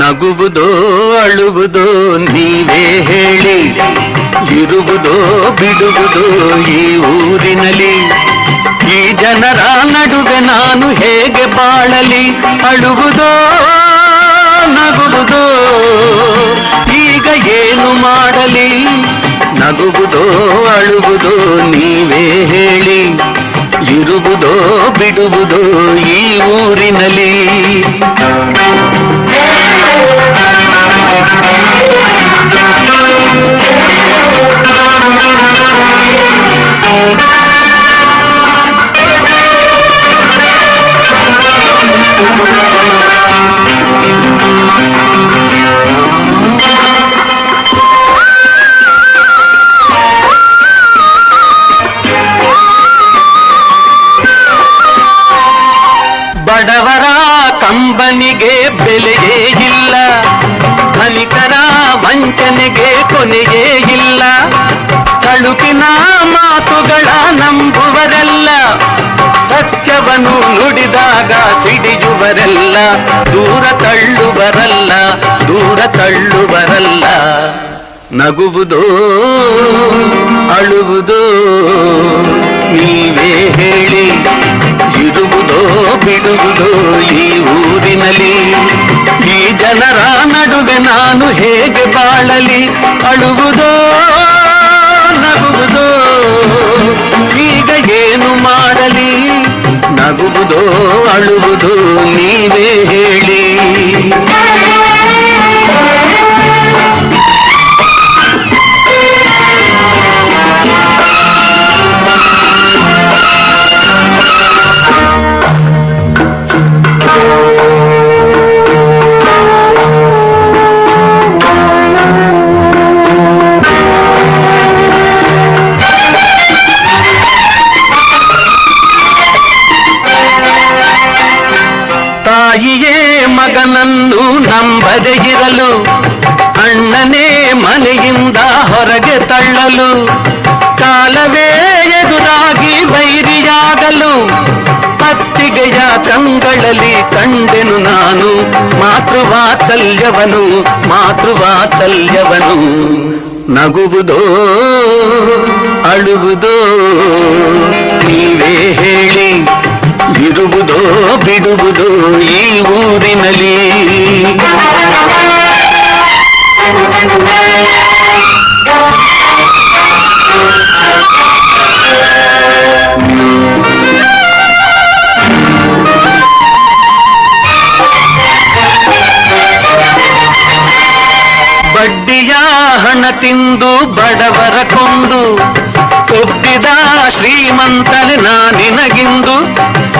ನಗುವುದೋ ಅಳುವುದೋ ನೀವೇ ಹೇಳಿ, ಇರುವುದೋ ಬಿಡುವುದೋ ಈ ಊರಿನಲ್ಲಿ. ಈ ಜನರ ನಡುವೆ ನಾನು ಹೇಗೆ ಬಾಳಲಿ, ಅಳುವುದೋ ನಗುವುದೋ, ಈಗ ಏನು ಮಾಡಲಿ? ನಗುವುದೋ ಅಳುವುದೋ ನೀವೇ ಹೇಳಿ, ಇರುವುದೋ ಬಿಡುವುದೋ ಈ ಊರಿನಲ್ಲಿ. ಬಡವರ ಕಂಬನಿಗೆ ಬೆಲೆಯೇ ಇಲ್ಲ. ಧನಿಕರ ವಂಚನೆಗೆ ಕೊನೆಯೇ ಇಲ್ಲ. ತಳುಕಿನ ಮಾತುಗಳ ನಂಬುವರೆಲ್ಲ, ಸತ್ಯವನ್ನು ನುಡಿದಾಗ ಸಿಡಿಯುವರೆಲ್ಲ, ದೂರ ತಳ್ಳುವರಲ್ಲ ದೂರ ತಳ್ಳುವರಲ್ಲ. ನಗುವುದೋ, ಅಳುವುದೋ ಜನರ ನಡುವೆ ನಾನು ಹೇಗೆ ಬಾಳಲಿ ಅಳುವುದೋ ಮಗನನ್ನು ನಂಬದೆ ಇರಲು ಅಣ್ಣನೇ ಮನೆಯಿಂದ ಹೊರಗೆ ತಳ್ಳಲು ಕಾಲವೇ ಎದುರಾಗಿ ವೈರಿಯಾಗಲು ಅತ್ತಿಗೆಯ ಕಂಗಳಲ್ಲಿ ಕಂಡೆನು ನಾನು ಮಾತೃವಾತ್ಸಲ್ಯವನು ಮಾತೃವಾತ್ಸಲ್ಯವನು ನಗುವುದೋ ಅಳುವುದೋ ನೀವೇ ಹಣ ತಿಂದು ಬಡವರ ಕೊಂದು ಕೊಬ್ಬಿದ ಶ್ರೀಮಂತನೆ ನಾನಿನಗಿಂದು ಹಾಕು